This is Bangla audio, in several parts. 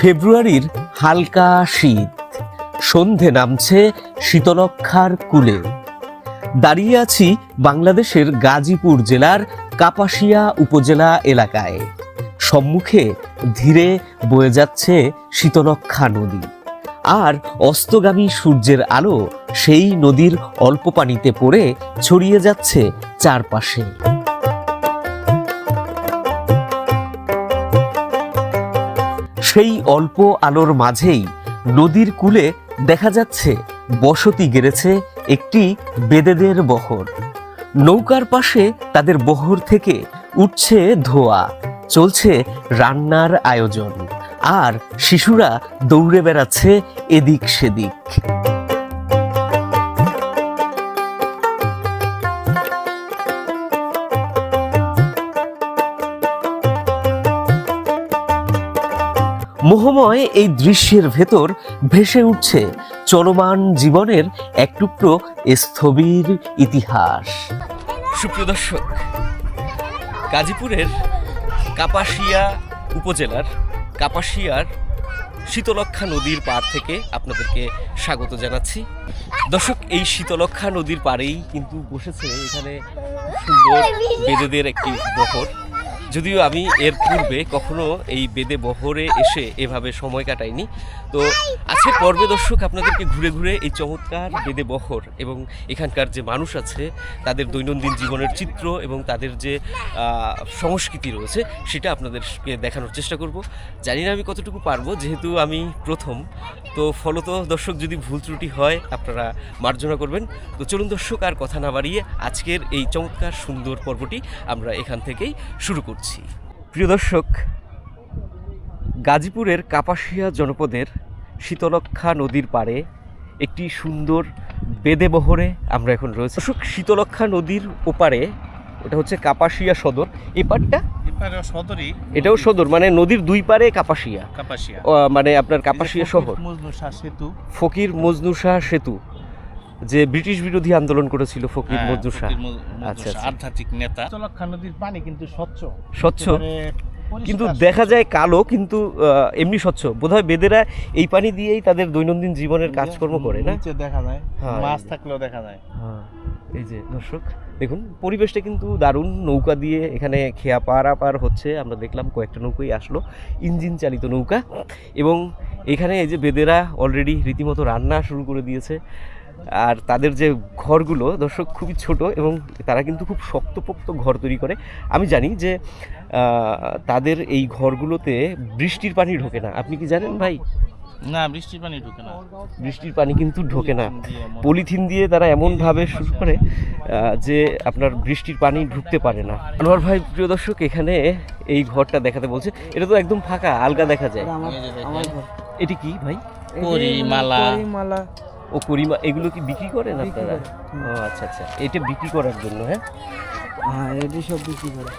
ফেব্রুয়ারির হালকা শীত। সন্ধে নামছে শীতলক্ষার কুলে। দাঁড়িয়ে আছি বাংলাদেশের গাজীপুর জেলার কাপাসিয়া উপজেলা এলাকায়। সম্মুখে ধীরে বয়ে যাচ্ছে শীতলক্ষা নদী। আর অস্তগামী সূর্যের আলো সেই নদীর অল্প পানিতে পড়ে ছড়িয়ে যাচ্ছে চারপাশে। সেই অল্প আলোর মাঝেই নদীর কূলে দেখা যাচ্ছে বসতি গেড়েছে একটি বেদেদের বহর। নৌকার পাশে তাদের বহর থেকে উঠছে ধোয়া, চলছে রান্নার আয়োজন, আর শিশুরা দৌড়ে বেড়াচ্ছে এদিক সেদিক। মোহময় এই দৃশ্যের ভেতর ভেসে উঠছে চলমান জীবনের এক টুকরো স্থবির ইতিহাস। সুপ্রিয় দর্শক গাজীপুরের কাপাসিয়া উপজেলার কাপাসিয়ার শীতলক্ষা নদীর পার থেকে আপনাদেরকে স্বাগত জানাচ্ছি। দর্শক, এই শীতলক্ষা নদীর পাড়েই কিন্তু বসেছে এখানে সুন্দর বেদেদের একটি বহর। যদিও আমি এর পূর্বে কখনো এই বেদে বহরে এসে এভাবে সময় কাটাইনি। তো আজকের পর্বে দর্শক আপনাদেরকে ঘুরে ঘুরে এই চমৎকার বেদে বহর এবং এখানকার যে মানুষ আছে, তাদের দৈনন্দিন জীবনের চিত্র এবং তাদের যে সংস্কৃতি রয়েছে, সেটা আপনাদেরকে দেখানোর চেষ্টা করব। জানি না আমি কতটুকু পারব, যেহেতু আমি প্রথম তো ফলত দর্শক, যদি ভুল ত্রুটি হয়, আপনারা মার্জনা করবেন। তো চলুন দর্শক, আর কথা না বাড়িয়ে আজকের এই চমৎকার সুন্দর পর্বটি আমরা এখান থেকেই শুরু করছি। প্রিয় দর্শক, গাজীপুরের কাপাসিয়া জনপদের শীতলক্ষা নদীর পাড়ে একটি সুন্দর বেদে বহরে আমরা এখন রয়েছি। দর্শক শীতলক্ষা নদীর ওপারে, ওটা হচ্ছে কাপাসিয়া সদর। এই পাড়টা সদরই এটাও সদর মানে নদীর দুই পারে কাপাসিয়া। কাপাসিয়া। মানে আপনার কাপাসিয়া শহর। মজনু শাহ সেতু। ফকির মজনু শাহ সেতু যে ব্রিটিশ বিরোধী আন্দোলন করেছিল ফকির হ্যাঁ, মজনু শাহ। ফকির মজ- মজনু আচ্ছা, আচ্ছা। আধ্যাত্মিক নেতা। চলক্ষা নদীর পানি কিন্তু স্বচ্ছ। স্বচ্ছ। কিন্তু দেখা যায় কালো কিন্তু এমনি স্বচ্ছ। বোধহয় বেদেরা এই পানি দিয়েই তাদের দৈনন্দিন জীবনের কাজকর্ম করে না? দেখা যায়। হ্যাঁ, মাছ থাকলেও দেখা যায়। হ্যাঁ, এই যে দর্শক, দেখুন, পরিবেশটা কিন্তু দারুণ, নৌকা দিয়ে এখানে খেয়া পারাপার হচ্ছে। আমরা দেখলাম কয়েকটা নৌকাই আসলো, ইঞ্জিন চালিত নৌকা। এবং এখানে এই যে বেদেরা অলরেডি রীতিমতো রান্না শুরু করে দিয়েছে। আর তাদের যে ঘরগুলো, দর্শক, খুবই ছোট এবং তারা কিন্তু খুব শক্তপোক্ত ঘর তৈরি করে। আমি জানি যে তাদের এই ঘরগুলোতে বৃষ্টির পানি ঢোকে না। আপনি কি জানেন ভাই? না বৃষ্টির পানি ঢুকে না। বৃষ্টির পানি কিন্তু ঢোকে না। পলিথিন দিয়ে তারা এমনভাবে শুরু করে যে আপনার বৃষ্টির পানি ঢুকতে পারে না। আনোয়ার ভাই প্রিয় দর্শক এখানে এই ঘরটা দেখাতে বলছে। এটা তো একদম ফাঁকা আলগা দেখা যায়। এটি কি ভাই? কড়ি, মালা। মালা ও করিমা এগুলো কি বিক্রি করেন আপনারা? ও আচ্ছা আচ্ছা। এটা বিক্রি করার জন্য হ্যাঁ? হ্যাঁ এটি সব বিক্রি করে।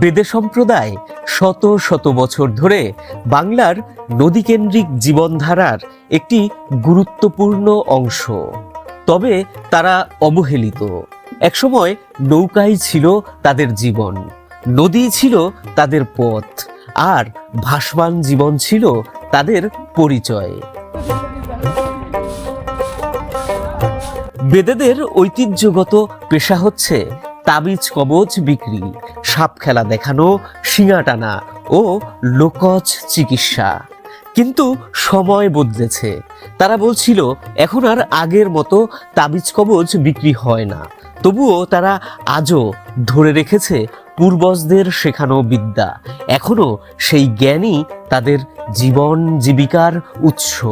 বেদে সম্প্রদায় শত শত বছর ধরে বাংলার নদীকেন্দ্রিক জীবনধারার একটি গুরুত্বপূর্ণ অংশ। তবে তারা অবহেলিত। একসময় নৌকাই ছিল তাদের জীবন, নদী ছিল তাদের পথ, আর ভাসমান জীবন ছিল তাদের পরিচয়। বেদেদের ঐতিহ্যগত পেশা হচ্ছে তাবিজ কবচ বিক্রি সাপ খেলা দেখানো শিঙা টানা ও লোকজ চিকিৎসা। কিন্তু সময় বদলেছে। তারা বলছিল এখন আর আগের মতো তাবিজ কবচ বিক্রি হয় না। তবুও তারা আজও ধরে রেখেছে পূর্বজদের শেখানো বিদ্যা। এখনও সেই জ্ঞানই তাদের জীবন জীবিকার উৎস।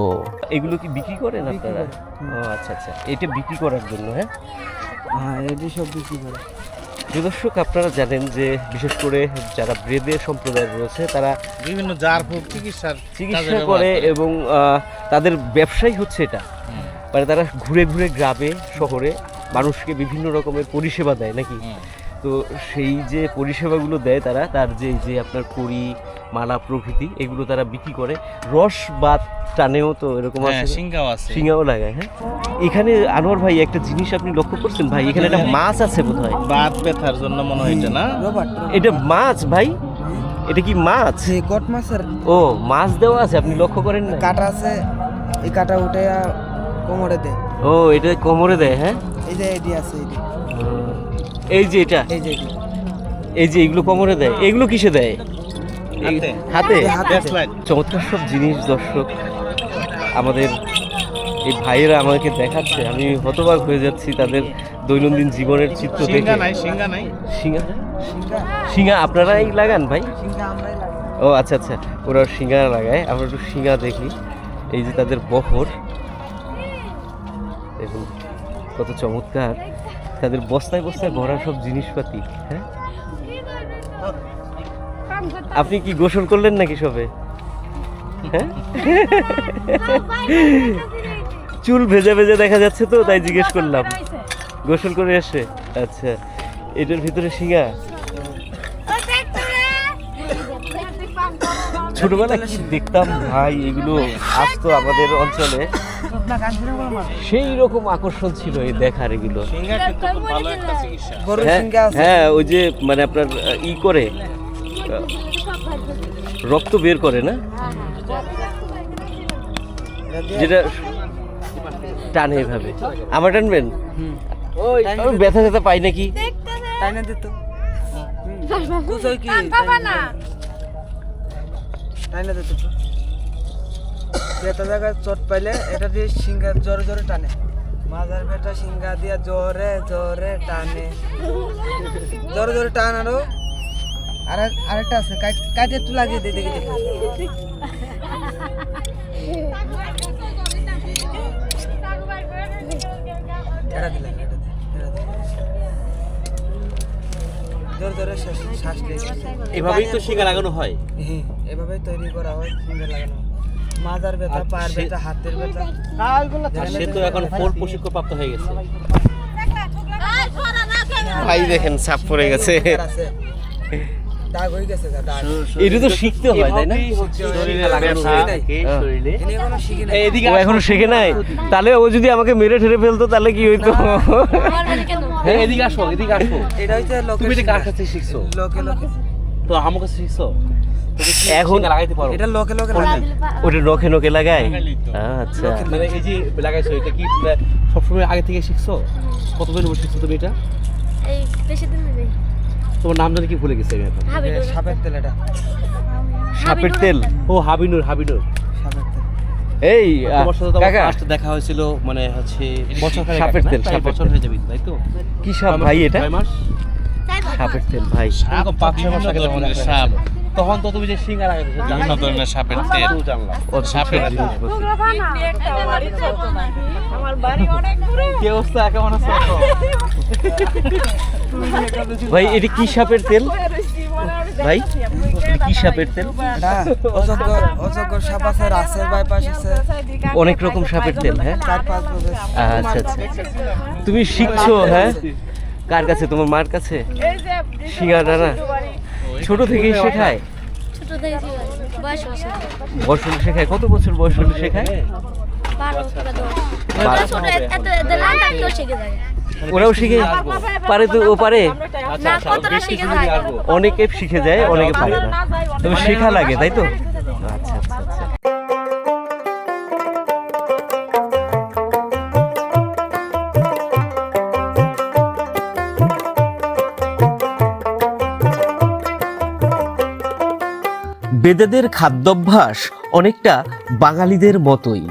এগুলো কি বিক্রি করেন আপনারা? ও আচ্ছা আচ্ছা। এটা বিক্রি করার জন্য হ্যাঁ? এটি সব বিক্রি করে। দর্শক আপনারা জানেন যে বিশেষ করে যারা ব্রেদে সম্প্রদায় রয়েছে তারা বিভিন্ন জার ফুক চিকিৎসার চিকিৎসা করে করে। এবং তাদের ব্যবসাই হচ্ছে এটা। মানে তারা ঘুরে ঘুরে গ্রামে শহরে মানুষকে বিভিন্ন রকমের পরিষেবা দেয় নাকি? তো সেই যে পরিষেবাগুলো দেয় তারা তার যে যে আপনার কড়ি মালা প্রভৃতি এগুলো তারা বিক্রি করে। রস বা টানেও তো এরকম হ্যাঁ আছে সিঙ্গাও আছে। সিঙ্গাও লাগায় হ্যাঁ? এখানে আনোয়ার ভাই একটা জিনিস আপনি লক্ষ্য করছেন ভাই? এখানে একটা মাছ আছে বোধহয়। বাত ব্যথার জন্য মনে হয় এটা না? রোবট এটা মাছ ভাই? এটা কি মাছ? কট মাছের। ও মাছ দেওয়া আছে আপনি লক্ষ্য করেন না? কাটা আছে এই কাটা উঠে কোমরে দে ও এটা কোমরে দেয় হ্যাঁ? এই যে এডি আছে এডি এই যে এটা? এই যে এই যে এগুলো কোমরে দেয় এগুলো কিসে দেয়? হাতে। চমৎকার সব জিনিস দর্শক আমাদের এই ভাইয়েরা আমাকে দেখাচ্ছে। আমি হতবাক হয়ে যাচ্ছি তাদের দৈনন্দিন জীবনের চিত্র দেখে। সিঙ্গা নাই। সিঙ্গা আপনারাই লাগান ভাই? ও আচ্ছা আচ্ছা। ওরা সিঙ্গা লাগায়। আমরা একটু সিঙ্গা দেখি। এই যে তাদের বহর। দেখুন কত চমৎকার। তাদের বস্তায় বস্তায় ভরা সব জিনিসপাতি হ্যাঁ। আপনি কি গোসল করলেন নাকি সবে? হ্যাঁ? চুল ভেজে ভেজে দেখা যাচ্ছে তো তাই জিজ্ঞেস করলাম। গোসল করে এসে। আচ্ছা এটার ভিতরে সিঙ্গা? ছোটবেলায় কি দেখতাম ভাই এগুলো আসতো আমাদের অঞ্চলে। সেই রকম আকর্ষণ ছিল এই দেখার এগুলো। হ্যাঁ হ্যাঁ ওই যে মানে আপনার ই করে। রক্ত বের করে না? যেটা টানে এভাবে। আমার টানবেন? ব্যথা ব্যথা পাই নাকি? তাই না। দিত তাই দিত জায়গায় চট পাইলে এটা দিয়ে সিঙ্গা জোরে জোরে টানে। মাজার বেটা সিঙ্গা দিয়া জোরে জোরে টানে। জোরে জোরে টান আরও। আর আরেকটা আছে কাট- কাটে একটু লাগিয়ে দিই দেখি দেখি। এটা দিলাম এভাবেই তো শিকা লাগানো হয়। হ্যাঁ, এভাবেই তৈরি করা হয় সিঙ্গেল লাগানো মাজার ব্যথা পায়ের ব্যথা হাতের ব্যথা। সে তো এখন ফোর প্রশিক্ষণ প্রাপ্ত হয়ে গেছে। ভাই দেখেন চাপ পড়ে গেছে। আছে। দাগ হয়ে গেছে দাগ। এটা তো শিখতে হয় তাই না? এনে এখনও শিখি নাই। ও এখনও শেখে নাই? তাহলে ও যদি আমাকে মেরে ঠেরে ফেলতো তাহলে কি হইতো? হ্যাঁ এদিকে আসো এদিকে আসো। এটা হচ্ছে তুমি এটা কার কাছে শিখছো? লোকে লোকে। তো আমার কাছে শিখছো? এখন লাগাইতে পারো? এটা লোকে লোকে ওটা আচ্ছা। মানে এই যে লাগাইছো এটা কি সবসময় আগে থেকে শিখছো? কতদিন শিখছো তুমি এটা? এই বেশি দিন নেই। তোমার নাম জানি কি ভুলে গেছি আমি এখন? সাপের তেল এটা। সাপের তেল? ও হাবিনুর হাবিনুর। এই আমার তোমার সাথে তো ফার্স্ট দেখা হয়েছিল মানে হচ্ছে বছর খানেক সাপের তেল? সাপের বছর হয়ে যাবে তাই তো? কি সাপ ভাই এটা? ছয় মাস? সাপের তেল ভাই। এরকম পাঁচ ছয় মাস আগে সাপ। তখন তো তুমি যে সিঙ্গা লাগাইছো বিভিন্ন ধরনের সাপের তেল। ও সাপের। কি অবস্থা? কেমন আছো? ভাই এটা কি সাপের তেল? ভাই কি সাপের তেল? এটা অযোগ্য অযোগ্য সাপ আছে রাসের বাইপাস আছে। অনেক রকম সাপের তেল হ্যাঁ? চার পাঁচ বছর আচ্ছা আচ্ছা। তুমি শিখছো হ্যাঁ? কার কাছে? তোমার মার কাছে? শিঙাটা না ছোট থেকেই শেখায়? ছোট থেকে বয়স হয়েছে বয়স হলে শেখায়? কত বছর বয়স হলে শেখায়? ওরাও শিখে পারে তো ও পারে? না কতটা শিখে যায়? অনেকে শিখে যায় অনেকে পারে না। তবে শেখা লাগে তাই তো? বেদেদের খাদ্যাভ্যাস অনেকটা বাঙালিদের মতোই।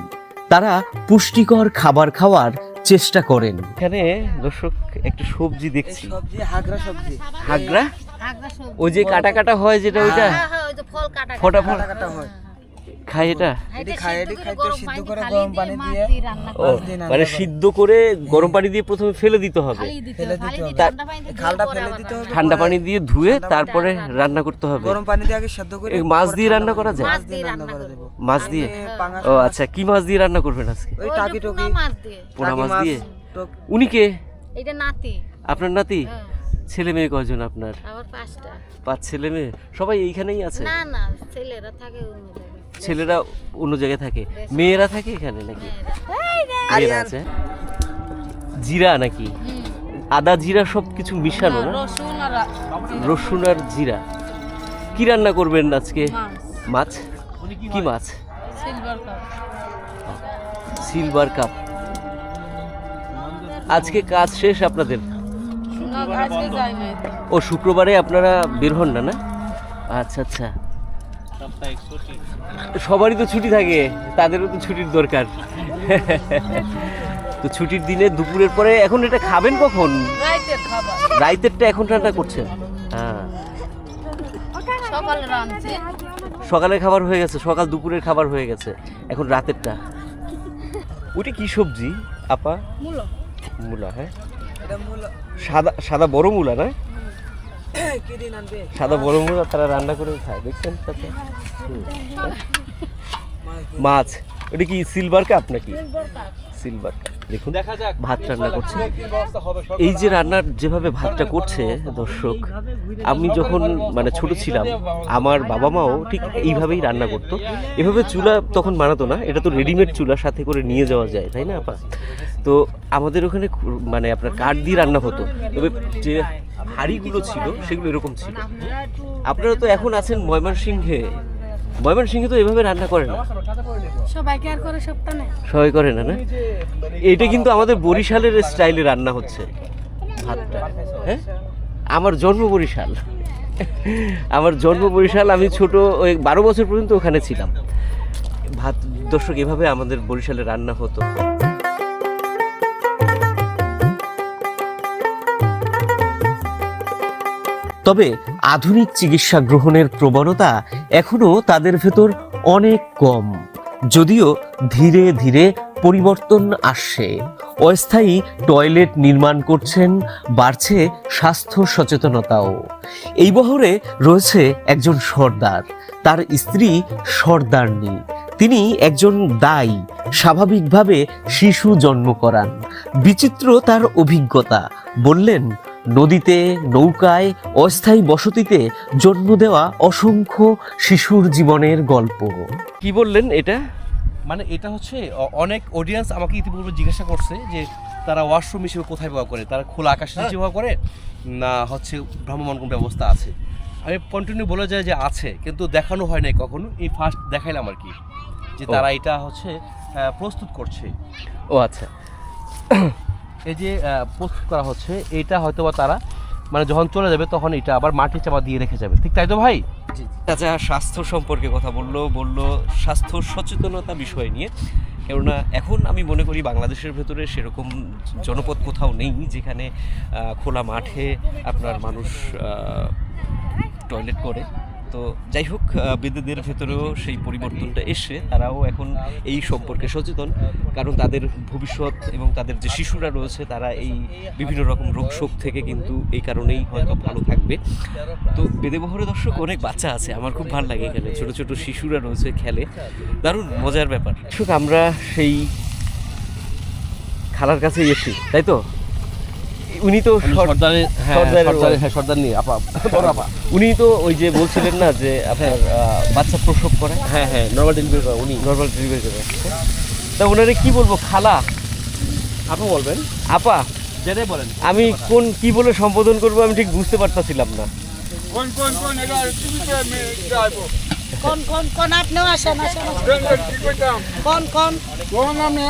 তারা পুষ্টিকর খাবার খাওয়ার চেষ্টা করেন। এখানে দর্শক একটা সবজি দেখছি। সবজি হাগরা সবজি। হাগরা? ওই যে কাটা কাটা হয় যেটা ওইটা? হ্যাঁ হ্যাঁ ফল কাটা কাটা হয়। খায় এটা? খায় সিদ্ধ করে গরম পানি দিয়ে ও পাঁচ দিন মানে সিদ্ধ করে গরম পানি দিয়ে প্রথমে ফেলে দিতে হবে। ফেলে দিতে হবে তার- খালটা ফেলে দিতে হবে ঠান্ডা পানি দিয়ে ধুয়ে তারপরে রান্না করতে হবে। গরম পানি দিয়ে আগে সেদ্ধ করে মাছ দিয়ে রান্না করা যায়? মাছ দিয়ে রান্না করে দেবো। মাছ দিয়ে? ও আচ্ছা কি মাছ দিয়ে রান্না করবেন আজকে? ওই টাকি টকি। মাছ দিয়ে। পোনা মাছ দিয়ে? উনি কে? এটা নাতি। আপনার নাতি? হ্যাঁ। ছেলে মেয়ে কয়জন আপনার? আবার পাঁচটা। পাঁচ ছেলে মেয়ে? সবাই এইখানেই আছে? না না ছেলেরা থাকে অন্য জায়গায়। ছেলেরা অন্য জায়গায় থাকে। মেয়েরা থাকে এখানে নাকি? মেয়েরা আছে। জিরা নাকি? আদা জিরা সব কিছু মিশানো না? রসুন আর জিরা। কি রান্না করবেন আজকে? মাছ? কি মাছ? Silver cup. আজকে কাজ শেষ আপনাদের? ও শুক্রবারে আপনারা বের হন না না? আচ্ছা আচ্ছা। সবারই তো ছুটি থাকে তাদেরও তো ছুটির দরকার। তো ছুটির দিনে দুপুরের পরে এখন এটা খাবেন কখন? রাইতেরটা এখন রান্না করছেন? হ্যাঁ। সকালে সকালের খাবার হয়ে গেছে সকাল দুপুরের খাবার হয়ে গেছে এখন রাতেরটা। ওটা কি সবজি আপা? মূলো। মূলা হ্যাঁ। সাদা সাদা বড় মূলা না? সাদা বড় মূলা তারা রান্না করে খায় দেখছেন মাছ। এটা কি সিলভার কাপ নাকি? সিলভার কাপ দেখুন ভাত রান্না করছে। এই যে রান্নার যেভাবে ভাতটা করছে দর্শক আমি যখন মানে ছোট ছিলাম আমার বাবা মাও ঠিক এইভাবেই রান্না করতো। এভাবে চুলা তখন বানাতো না এটা তো রেডিমেড চুলা সাথে করে নিয়ে যাওয়া যায় তাই না আপা? তো আমাদের ওখানে মানে আপনার কাঠ দিয়ে রান্না হতো। তবে যে হাঁড়িগুলো ছিল সেগুলো এরকম ছিল। আপনারা তো এখন আছেন ময়মনসিংহে। ময়মনসিংহে তো এভাবে রান্না করে না। সবাই কে আর করে সপ্তাহ নেই। সবাই করে না না? এটা কিন্তু আমাদের বরিশালের স্টাইলে রান্না হচ্ছে। ভাতটা হ্যাঁ? আমার জন্ম বরিশাল। আমার জন্ম বরিশাল আমি ছোট ওই বারো বছর পর্যন্ত ওখানে ছিলাম। ভাত দর্শক এভাবে আমাদের বরিশালে রান্না হতো। তবে আধুনিক চিকিৎসা গ্রহণের প্রবণতা এখনও তাদের ভেতর অনেক কম। যদিও ধীরে ধীরে পরিবর্তন আসছে। অস্থায়ী টয়লেট নির্মাণ করছেন, বাড়ছে স্বাস্থ্য সচেতনতাও। এই বহরে রয়েছে একজন সর্দার। তার স্ত্রী সর্দারনি। তিনি একজন দায়ী, স্বাভাবিকভাবে শিশু জন্ম করান। বিচিত্র তার অভিজ্ঞতা। বললেন নদীতে নৌকায় অস্থায়ী বসতিতে জন্ম দেওয়া অসংখ্য শিশুর জীবনের গল্প। কি বললেন এটা? মানে এটা হচ্ছে অনেক অডিয়েন্স আমাকে ইতিপূর্বে জিজ্ঞাসা করছে যে তারা ওয়াশরুম হিসেবে কোথায় ব্যবহার করে? তারা খোলা আকাশের নিচে ব্যবহার করে? না হচ্ছে ভ্রাম্যমান কোনো ব্যবস্থা আছে? আমি কন্টিনিউ বলে যায় যে আছে কিন্তু দেখানো হয় নাই কখনো। এই ফার্স্ট দেখাইলাম আর কি যে তারা এটা হচ্ছে প্রস্তুত করছে। ও আচ্ছা। এই যে প্রস্তুত করা হচ্ছে, এটা হয়তো বা তারা মানে যখন চলে যাবে তখন এটা আবার মাটি চাপা দিয়ে রেখে যাবে। ঠিক তাই তো ভাই? চাচা স্বাস্থ্য সম্পর্কে কথা বলল বলল স্বাস্থ্য সচেতনতা বিষয় নিয়ে। কেননা এখন আমি মনে করি বাংলাদেশের ভেতরে সেরকম জনপদ কোথাও নেই যেখানে খোলা মাঠে আপনার মানুষ টয়লেট করে। তো যাই হোক বেদেদের ভেতরেও সেই পরিবর্তনটা এসে তারাও এখন এই সম্পর্কে সচেতন। কারণ তাদের ভবিষ্যৎ এবং তাদের যে শিশুরা রয়েছে, তারা এই বিভিন্ন রকম রোগ শোক থেকে কিন্তু এই কারণেই হয়তো ভালো থাকবে। তো বেদেবহরে দর্শক, অনেক বাচ্চা আছে। আমার খুব ভালো লাগে এখানে। ছোট ছোট শিশুরা রয়েছে খেলে। দারুণ, মজার ব্যাপার। দর্শক, আমরা সেই খালার কাছে এসি তাই তো? উনি তো সর্দারের হ্যাঁ। হ্যাঁ সর্দার নিয়ে আপা বড় আপা। উনি তো ওই যে বলছিলেন না যে আপনার বাচ্চা প্রসব করে। হ্যাঁ হ্যাঁ নর্মাল ডেলিভারি করে উনি নর্মাল ডেলিভারি করে। তা ওনারে কি বলব খালা? আপনি বলবেন? আপা যেটাই বলেন। আমি কোন কি বলে সম্বোধন করব আমি ঠিক বুঝতে পারতাছিলাম না। কোন কোন কোন আপনিও আসেন আসেন কোন কোন?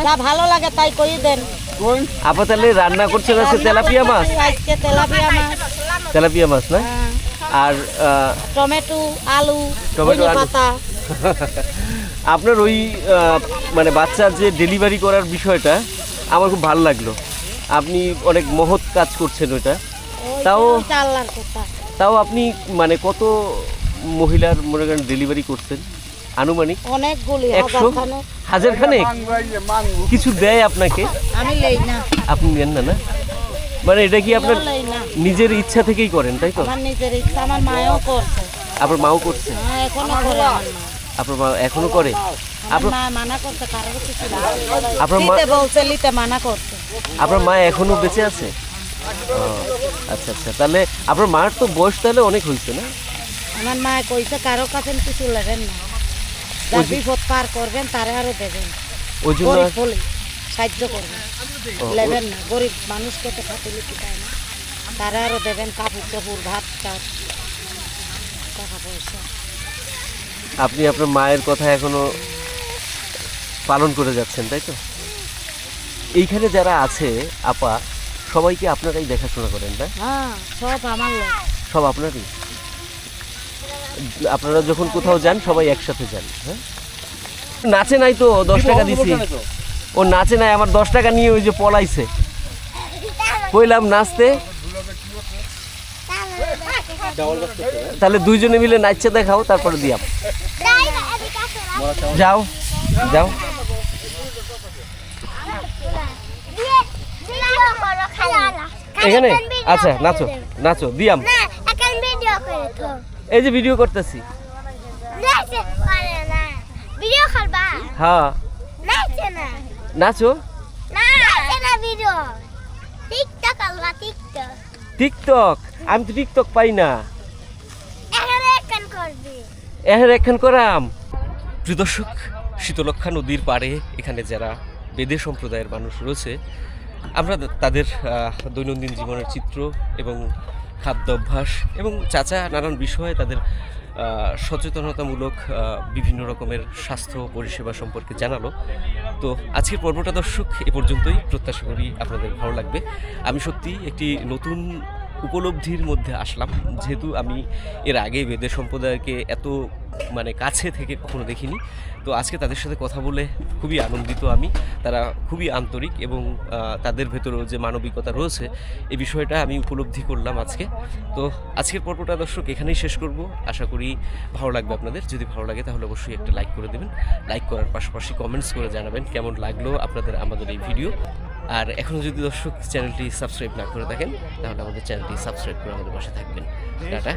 যা ভালো লাগে তাই কই দেন। আপা তাহলে রান্না করছেন আছে তেলাপিয়া মাছ? তেলাপিয়া মাছ। তেলাপিয়া মাছ না? হ্যাঁ, আর টমেটো আলু টমেটো। পাতা। আপনার ওই মানে বাচ্চার যে ডেলিভারি করার বিষয়টা আমার খুব ভালো লাগল। আপনি অনেক মহৎ কাজ করছেন ওটা তাও- তাও আপনি মানে কত মহিলার মনে করেন ডেলিভারি করছেন? আনুমানিক একশো হাজার খানেক কিছু দেয় আপনাকে? আমি লই না। আপনি নেন না না? মানে এটা কি আপনার নিজের ইচ্ছা থেকেই করেন তাই তো? আমার নিজের ইচ্ছা আমার মায়ও করছে। আপনার মাও করছে? হ্যাঁ এখনও করে মা। আপনার মা এখনও করে? আপনার মা মানা করতে কারও কিছু আপনার মা বলছে লিতে মানা আপনার মা এখনও বেঁচে আছে? আচ্ছা আচ্ছা। তাহলে আপনার মার তো বয়স তাহলে অনেক হয়েছে না? আমার মা কইছে কারও কাছে কিছু লেবেন না। যার বিপদ পার করবেন তারে আরও দেবেন। ওই জন্য গরিব সাহায্য করবেন। ও- লেবেন না গরিব মানুষকে তো খাতে লিখতে পায় না। তারা আরও দেবেন কাপড় চাপড় ভাত চাপ টাকা পয়সা। আপনি আপনার মায়ের কথা এখনও পালন করে যাচ্ছেন তাই তো? এইখানে যারা আছে আপা সবাইকে আপনারাই দেখাশোনা করেন না হ্যাঁ সব আমার সব আপনারই? আপনারা যখন কোথাও যান সবাই একসাথে যান হ্যাঁ? নাচে নাই তো দশ টাকা দিছি। ও নাচে নাই আমার দশ টাকা নিয়ে ওই যে পলাইছে। কইলাম নাচতে। তাহলে দুইজনে মিলে নাচছে দেখাও তারপরে দিয়াম যাও যাও। এখানে? আচ্ছা নাচো নাচো দিয়াম ভিডিও করে তো। এই যে ভিডিও করতেছি। নাচে করে না। ভিডিও করবা? হ্যাঁ। নাচো না। নাচে? না ভিডিও টিকটক আলবা টিকটক টিকটক আমি তো টিকটক পাই না। এখন এখন করবি। এর করাম। প্রিয় দর্শক শীতলক্ষা নদীর পাড়ে এখানে যারা বেদে সম্প্রদায়ের মানুষ রয়েছে আমরা তাদের দৈনন্দিন জীবনের চিত্র এবং খাদ্যাভ্যাস এবং চাচা নানান বিষয়ে তাদের সচেতনতামূলক বিভিন্ন রকমের স্বাস্থ্য পরিষেবা সম্পর্কে জানালো। তো আজকের পর্বটা দর্শক, এ পর্যন্তই। প্রত্যাশা করি আপনাদের ভালো লাগবে। আমি সত্যি একটি নতুন উপলব্ধির মধ্যে আসলাম। যেহেতু আমি এর আগে বেদে সম্প্রদায়কে এত মানে কাছে থেকে কখনো দেখিনি। তো আজকে তাদের সাথে কথা বলে খুবই আনন্দিত আমি। তারা খুবই আন্তরিক এবং তাদের ভেতরেও যে মানবিকতা রয়েছে এই বিষয়টা আমি উপলব্ধি করলাম আজকে। তো আজকের পর্বটা দর্শক এখানেই শেষ করব। আশা করি ভালো লাগবে আপনাদের। যদি ভালো লাগে তাহলে অবশ্যই একটা লাইক করে দেবেন। লাইক করার পাশাপাশি কমেন্টস করে জানাবেন কেমন লাগল আপনাদের, আমাদের এই ভিডিও। আর এখনও যদি দর্শক চ্যানেলটি সাবস্ক্রাইব না করে থাকেন, তাহলে আমাদের চ্যানেলটি সাবস্ক্রাইব করে আমাদের পাশে থাকবেন। টাটা